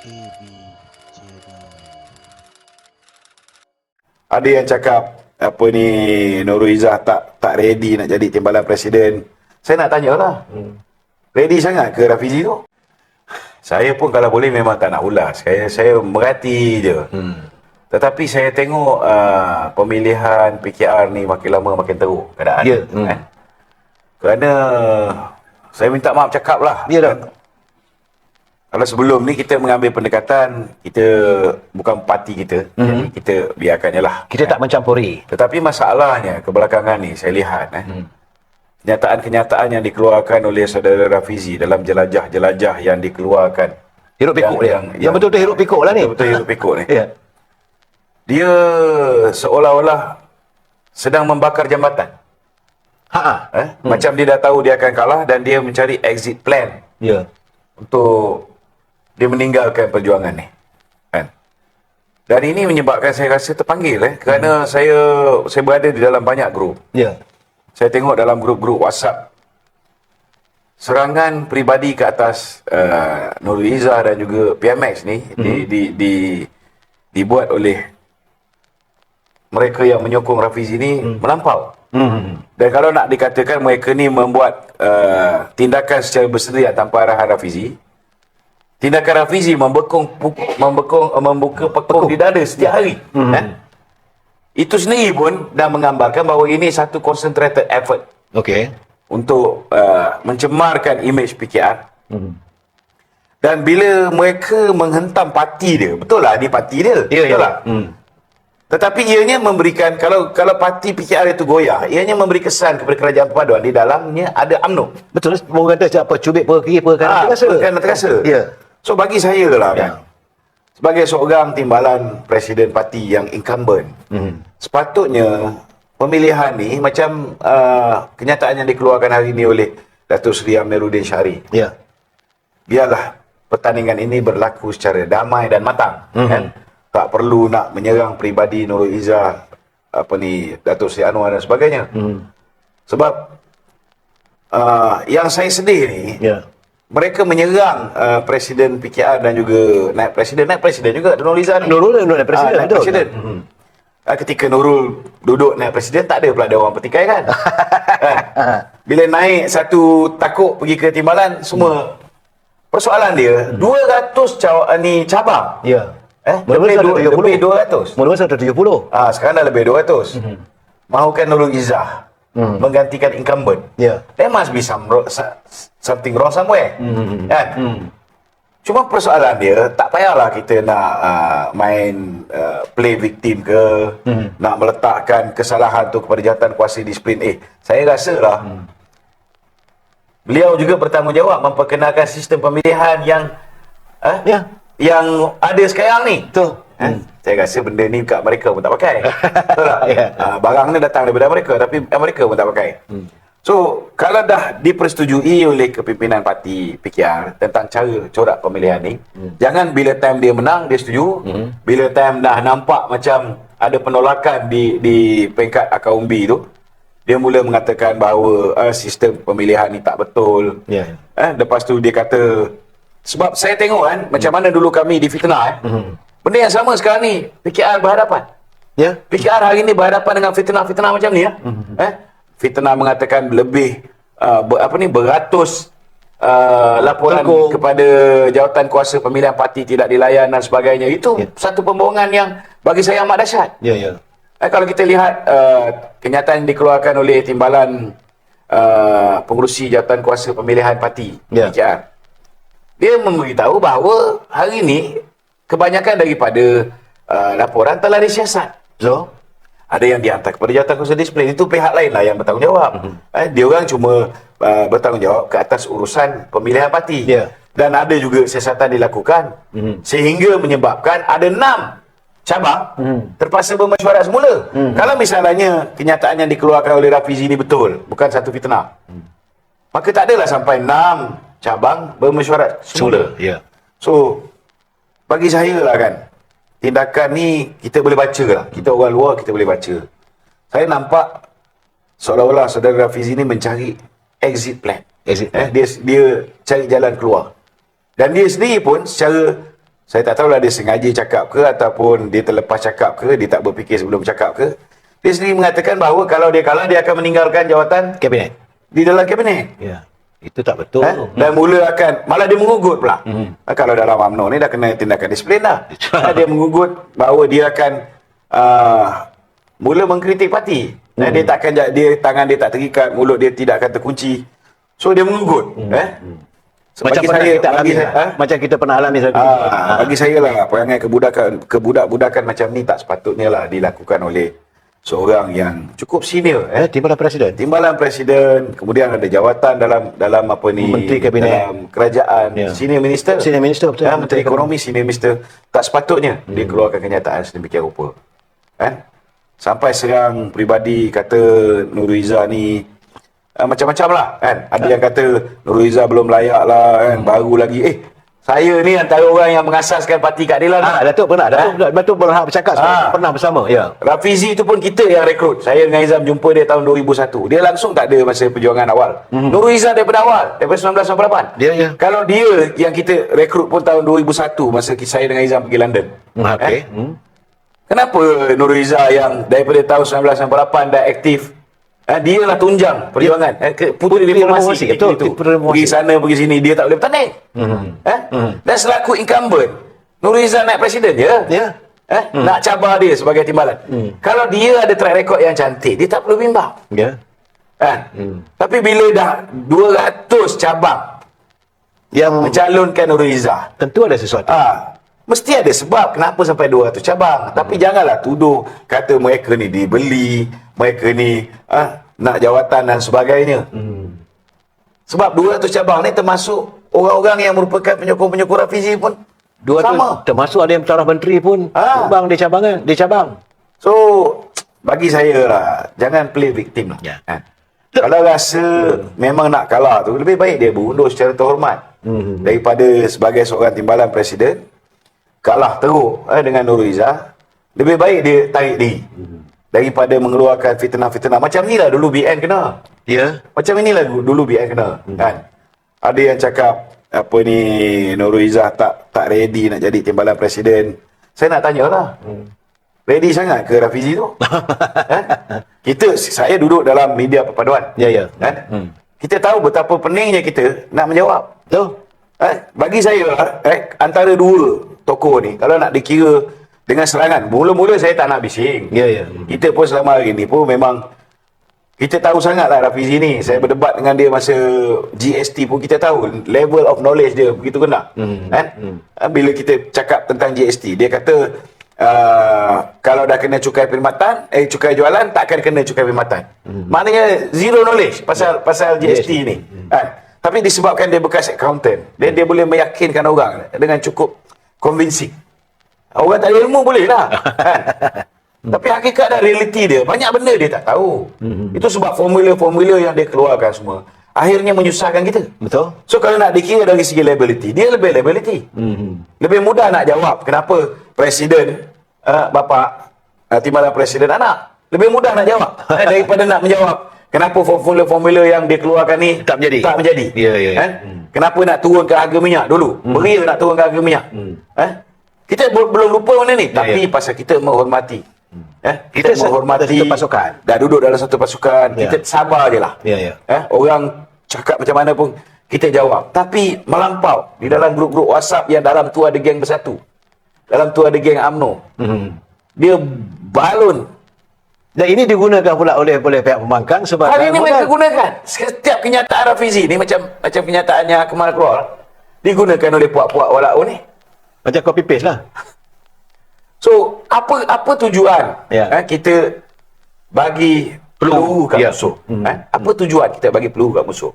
Channel. Ada yang cakap apa ni Nurul Izzah tak tak ready nak jadi timbalan presiden. Saya nak tanyalah. Hmm. Ready sangat ke Rafizi tu? Saya pun kalau boleh memang tak nak ulas. Saya saya merhati je. Hmm. Tetapi saya tengok uh, pemilihan PKR ni makin lama makin teruk keadaan. Ya, hmm. Kan? Kerana saya minta maaf cakap lah. Ya dah. Kalau sebelum ni kita mengambil pendekatan, kita bukan parti kita. Mm-hmm. Jadi kita biarkan je lah. Kita tak mencampuri. Tetapi masalahnya kebelakangan ni saya lihat eh. Hmm. Kenyataan-kenyataan yang dikeluarkan oleh saudara Rafizi dalam jelajah-jelajah yang dikeluarkan. Hiruk pikuk Yang- dia. yang- Yang, yang- betul-betul hiruk pikuk lah ni. Betul hiruk pikuk ni. Ya. Dia seolah-olah sedang membakar jambatan. Ha. Eh? Hmm. Macam dia dah tahu dia akan kalah dan dia mencari exit plan Ya. untuk dia meninggalkan perjuangan ni. Kan? Dan ini menyebabkan saya rasa terpanggil eh kerana saya saya berada di dalam banyak grup. Ya. Saya tengok dalam grup-grup WhatsApp serangan peribadi ke atas uh, Nurul Izzah dan juga PMX ni mm-hmm. di, di, di, dibuat oleh mereka yang menyokong Rafizi ni mm. melampau. Hmm. Dan kalau nak dikatakan mereka ni membuat uh, tindakan secara bersendirian tanpa arahan Rafizi, tindakan Rafizi membekung membekung uh, membuka pekung di dada setiap hari. Hmm. Eh? Itu sendiri pun dah menggambarkan bahawa ini satu concentrated effort Okey. untuk uh, mencemarkan imej PKR. Hmm. Dan bila mereka menghentam parti dia, betul lah ni parti dia. Ya, betul ya. lah. Hmm. Tetapi ianya memberikan kalau kalau parti PKR itu goyah, ianya memberi kesan kepada kerajaan perpaduan di dalamnya ada UMNO. Betul. Orang kata apa cubit per kiri per kanan Ah, terasa. Kan terasa. Ya. So bagi saya lah Ya. kan. Sebagai seorang timbalan presiden parti yang incumbent, Hmm. sepatutnya pemilihan ni macam uh, kenyataan yang dikeluarkan hari ini oleh Datuk Seri Amiruddin Syari. Ya. Biarlah pertandingan ini berlaku secara damai dan matang. Mhm. Kan? Tak perlu nak menyerang peribadi Nurul Izzah, apa ni, Datuk Seri Anwar dan sebagainya. Hmm. Sebab uh, yang saya sedih ni, Ya. Mereka menyerang uh, Presiden PKR dan juga naik Presiden. Naik Presiden juga Nurul Izzah ni. Nurul Nurul presiden Ah, naik betul. Presiden. Hmm. Ah, ketika Nurul duduk naik Presiden, tak ada pula ada orang petikai kan? Kan? Bila naik satu takut pergi ke timbalan, semua persoalan dia, 200 caw, ni cabang. Ya. Eh, Mula-mula lebih, satu du- lebih 200. Mula-mula 170. Ah, sekarang dah lebih 200. Mahukan Nurul Izzah Mhm. menggantikan incumbent. Ya. There must be some ro- something wrong somewhere. Mhm. Kan? Hmm. Cuma persoalan dia, tak payahlah kita nak uh, main uh, play victim ke, Mhm. nak meletakkan kesalahan tu kepada jawatan kuasa disiplin. Eh, saya rasa lah, Hmm. beliau juga bertanggungjawab memperkenalkan sistem pemilihan yang eh, Ya. yang ada sekarang ni. Betul. Eh? Saya rasa benda ni kat mereka pun tak pakai. Betul tak? Ya. Ah, barang ni datang daripada mereka tapi Amerika pun tak pakai. So, kalau dah dipersetujui oleh kepimpinan parti PKR tentang cara corak pemilihan ni, jangan bila time dia menang dia setuju, bila time dah nampak macam ada penolakan di di peringkat akar umbi tu, dia mula mengatakan bahawa uh, sistem pemilihan ni tak betul. Ya. Eh, lepas tu dia kata sebab saya tengok kan macam mana dulu kami difitnah eh. Benda yang sama sekarang ni PKR berhadapan. Ya. PKR hari ni berhadapan dengan fitnah-fitnah macam ni ya. Eh? Fitnah mengatakan lebih uh, ber, apa ni beratus uh, laporan Telekong. kepada jawatan kuasa pemilihan parti tidak dilayan dan sebagainya. Itu Ya. satu pembohongan yang bagi saya amat dahsyat. Ya, ya. Eh, kalau kita lihat uh, kenyataan yang dikeluarkan oleh timbalan uh, pengurusi jawatan kuasa pemilihan parti Ya. PKR. Dia memberitahu bahawa hari ini kebanyakan daripada uh, laporan telah disiasat. So, Ada yang dihantar kepada jawatan kuasa disiplin. Itu pihak lain lah yang bertanggungjawab. Mhm. Eh, dia orang cuma uh, bertanggungjawab ke atas urusan pemilihan parti. Ya. Dan ada juga siasatan dilakukan. Mhm. Sehingga menyebabkan ada enam cabang Mhm. terpaksa bermesyuarat semula. Kalau misalnya kenyataan yang dikeluarkan oleh Rafizi ini betul, bukan satu fitnah. Mhm. Maka tak adalah sampai enam cabang bermesyuarat semula. semula. Ya. So, bagi saya lah kan, tindakan ni kita boleh baca lah. Kita orang luar kita boleh baca. Saya nampak seolah-olah saudara Rafizi ni mencari exit plan. Exit Eh, plan. dia dia cari jalan keluar. Dan dia sendiri pun secara Saya tak tahulah dia sengaja cakap ke ataupun dia terlepas cakap ke, dia tak berfikir sebelum cakap ke. Dia sendiri mengatakan bahawa kalau dia kalah, dia akan meninggalkan jawatan Kabinet. di dalam kabinet. Ya. Itu tak betul. Eh? Dan mula akan malah dia mengugut pula. Hmm. Kalau dalam UMNO ni dah kena tindakan disiplin dah. Eh, dia mengugut bahawa dia akan uh, mula mengkritik parti. Hmm. Dia takkan ja- dia tangan dia tak terikat, mulut dia tidak akan terkunci. So dia mengugut, hmm. eh. So, Macam pernah saya, kita alami. saya, eh? Macam kita pernah alami satu. Ah, bagi saya lah perangai kebudakan kebudak-budakan macam ni tak sepatutnya lah dilakukan oleh seorang yang cukup senior eh. Eh, timbalan presiden. Timbalan presiden, kemudian ada jawatan dalam dalam apa ni Menteri Kabinet. dalam kerajaan, Ya. senior minister. Senior minister, betul. Ya, menteri ekonomi, senior minister. Tak sepatutnya hmm. dia keluarkan kenyataan sedemikian rupa. Kan? Sampai serang peribadi kata Nuriza ni uh, macam-macam lah kan. Ada yang kata Nuriza belum layak lah kan, Hmm. baru lagi. Eh, saya ni antara orang yang mengasaskan parti keadilan. Ah, Datuk pernah. Datuk, Datuk pernah bercakap Ah. pernah bersama. Ya. Rafizi tu pun kita yang rekrut. Saya dengan Izam jumpa dia tahun 2001. Dia langsung tak ada masa perjuangan awal. Mm-hmm. Nurul Izzah daripada awal, daripada 1998. Dia, ya. Kalau dia yang kita rekrut pun tahun 2001 masa saya dengan Izam pergi London. Hmm, Okey. Eh? Hmm. Kenapa Nurul Izzah yang daripada tahun 1998 dah aktif Eh, dia lah tunjang perjuangan. Eh, ke, puteri reformasi. reformasi, betul, Itu. Pergi sana, pergi sini. Dia tak boleh bertanding. Hmm. Eh? Dan selaku incumbent, Nurul Izzah naik presiden je. Ya. Eh? Nak cabar dia sebagai timbalan. Kalau dia ada track record yang cantik, dia tak perlu bimbang. Ya. Kan? Tapi bila dah 200 cabang Yang mencalonkan Nurul Izzah, tentu ada sesuatu. ah, mesti ada sebab kenapa sampai 200 cabang. Tapi janganlah tuduh kata mereka ni dibeli, mereka ni ah, nak jawatan dan sebagainya. Sebab 200 cabang ni termasuk orang-orang yang merupakan penyokong-penyokong Rafizi pun Dua sama. tu termasuk ada yang taraf menteri pun Ah. bang di cabangan, di cabang. So bagi saya lah jangan play victim lah. Ya. Ha. Kalau rasa memang nak kalah tu lebih baik dia berundur secara terhormat Hmm. daripada sebagai seorang timbalan presiden kalah teruk eh, dengan Nurul Izzah lebih baik dia tarik diri Hmm. daripada mengeluarkan fitnah-fitnah macam ni lah dulu BN kena Ya. macam inilah dulu BN kena Hmm. kan ada yang cakap apa ni Nurul Izzah tak tak ready nak jadi timbalan presiden saya nak tanya lah Hmm. ready sangat ke Rafizi tu eh? kita saya duduk dalam media perpaduan Ya, ya. kan Hmm. kita tahu betapa peningnya kita nak menjawab Tu. eh? bagi saya eh, antara dua tokoh ni kalau nak dikira dengan serangan mula-mula saya tak nak bising Ya, ya. kita pun selama hari ni pun memang kita tahu sangat lah Rafizi ni. Saya berdebat dengan dia masa GST pun kita tahu level of knowledge dia begitu kena. Hmm. Kan? Hmm. Bila kita cakap tentang GST, dia kata uh, kalau dah kena cukai perkhidmatan, eh cukai jualan takkan kena cukai perkhidmatan. Hmm. Maknanya zero knowledge pasal pasal GST, GST. ni. Kan? Tapi disebabkan dia bekas accountant, dia dia boleh meyakinkan orang dengan cukup convincing. Orang tak ada ilmu boleh lah. kan? Tapi hakikat dan realiti dia, banyak benda dia tak tahu. Itu sebab formula-formula yang dia keluarkan semua. Akhirnya menyusahkan kita. Betul? So kalau nak dikira dari segi liability, dia lebih liability. Lebih mudah nak jawab kenapa presiden, uh, bapa, uh, timbalan presiden anak. Lebih mudah nak jawab eh, daripada nak menjawab kenapa formula-formula yang dia keluarkan ni Tak menjadi. Tak menjadi. Ya, ya, ya. Eh? Kenapa nak turunkan harga minyak dulu? Beria nak turunkan harga minyak. Eh? Kita bel- belum lupa mana ni, Ya, tapi ya. pasal kita menghormati. Eh? Kita Kita, menghormati satu pasukan. Dah duduk dalam satu pasukan, Ya. kita sabar je lah. Ya, ya. Eh? Orang cakap macam mana pun kita jawab. Tapi melampau di dalam grup-grup WhatsApp yang dalam tu ada geng bersatu. Dalam tu ada geng AMNO. Hmm. Dia balun Dan ini digunakan pula oleh oleh pihak pembangkang sebab Hari ini mereka gunakan setiap kenyataan Rafizi ni macam macam kenyataannya Kemal keluar digunakan oleh puak-puak walau ni. macam copy paste lah. So apa apa tujuan Ya. eh, kita bagi peluru kat Ya. musuh? Hmm. Eh? Apa tujuan kita bagi peluru kat musuh?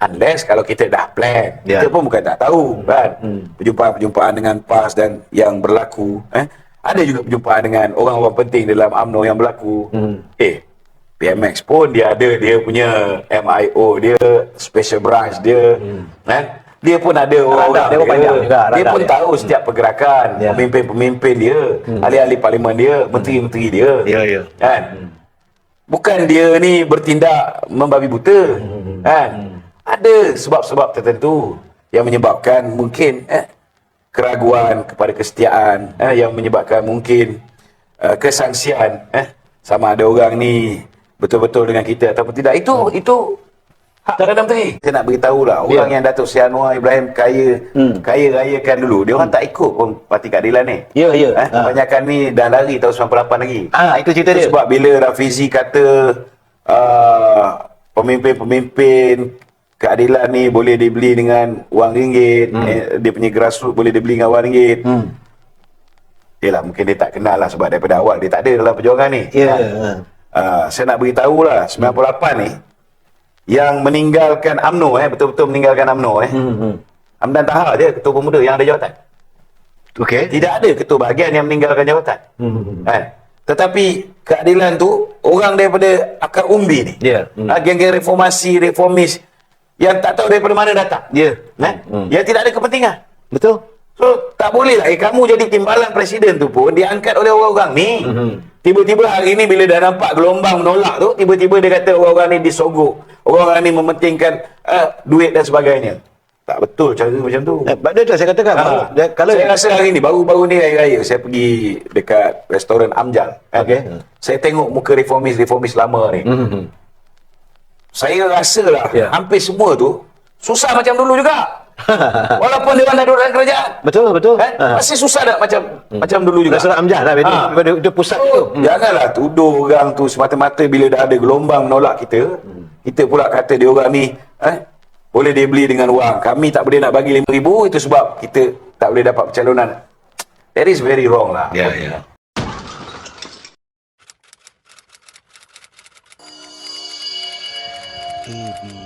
Unless kalau kita dah plan, Ya. kita pun bukan tak tahu kan. Perjumpaan-perjumpaan dengan PAS dan yang berlaku. Eh? Ada juga perjumpaan dengan orang-orang penting dalam UMNO yang berlaku. Hmm. Eh, PMX pun dia ada dia punya MIO dia, special branch dia. Eh? Dia pun ada orang-orang dia pun panjang juga, Dia pun dia. tahu setiap pergerakan, Ya. pemimpin-pemimpin dia, ahli-ahli parlimen dia, menteri-menteri dia. Ya, ya. Kan? Bukan dia ni bertindak membabi buta. Kan? Ada sebab-sebab tertentu yang menyebabkan mungkin eh keraguan kepada kesetiaan eh, yang menyebabkan mungkin uh, kesangsian eh, sama ada orang ni betul-betul dengan kita ataupun tidak itu Hmm. itu hak dalam tu saya nak beritahu lah orang Ya. yang Datuk Seri Anwar Ibrahim kaya Hmm. kaya rayakan dulu dia orang tak ikut pun parti keadilan ni Ya, ya. eh, Ha. kebanyakan ni dah lari tahun 98 lagi Ah, itu cerita dia. sebab bila Rafizi kata uh, pemimpin-pemimpin keadilan ni boleh dibeli dengan wang ringgit, hmm. eh, dia punya grassroots boleh dibeli dengan wang ringgit. Hmm. Yalah mungkin dia tak kenal lah sebab daripada awal dia tak ada dalam perjuangan ni. Ya. Ha. Uh, saya nak beritahu lah 98 ni yang meninggalkan AMNO eh betul-betul meninggalkan AMNO eh. Hmm. hmm. Hamdan Taha je ketua pemuda yang ada jawatan. Okey. Tidak ada ketua bahagian yang meninggalkan jawatan. Hmm. Kan? Tetapi keadilan tu orang daripada akar umbi ni. Ya. Hmm. Ha, geng-geng reformasi, reformis yang tak tahu daripada mana datang. Ya. Kan? Yang tidak ada kepentingan. Betul? So tak boleh lah eh, kamu jadi timbalan presiden tu pun diangkat oleh orang-orang ni. Tiba-tiba hari ni bila dah nampak gelombang menolak tu, tiba-tiba dia kata orang-orang ni disogok. Orang-orang ni mementingkan uh, duit dan sebagainya. Tak betul cara macam tu. Eh, Pak Doktor saya katakan Ha, dia- kalau saya rasa hari ni baru-baru ni hari raya saya pergi dekat restoran Amjal. kan? Okey. Saya tengok muka reformis-reformis lama ni. Hmm. Saya rasa lah Ya. hampir semua tu susah macam dulu juga. Walaupun dia dah duduk dalam kerajaan. Betul, betul. Kan? Ha. Masih susah tak macam macam dulu juga. Restoran Amjad lah, Ha. itu- itu pusat itu. So, Janganlah tuduh orang tu semata-mata bila dah ada gelombang menolak kita. Kita pula kata dia orang ni eh, boleh dia beli dengan wang. Kami tak boleh nak bagi RM5,000 itu sebab kita tak boleh dapat pencalonan. That is very wrong lah. Ya, ya. AB Jedi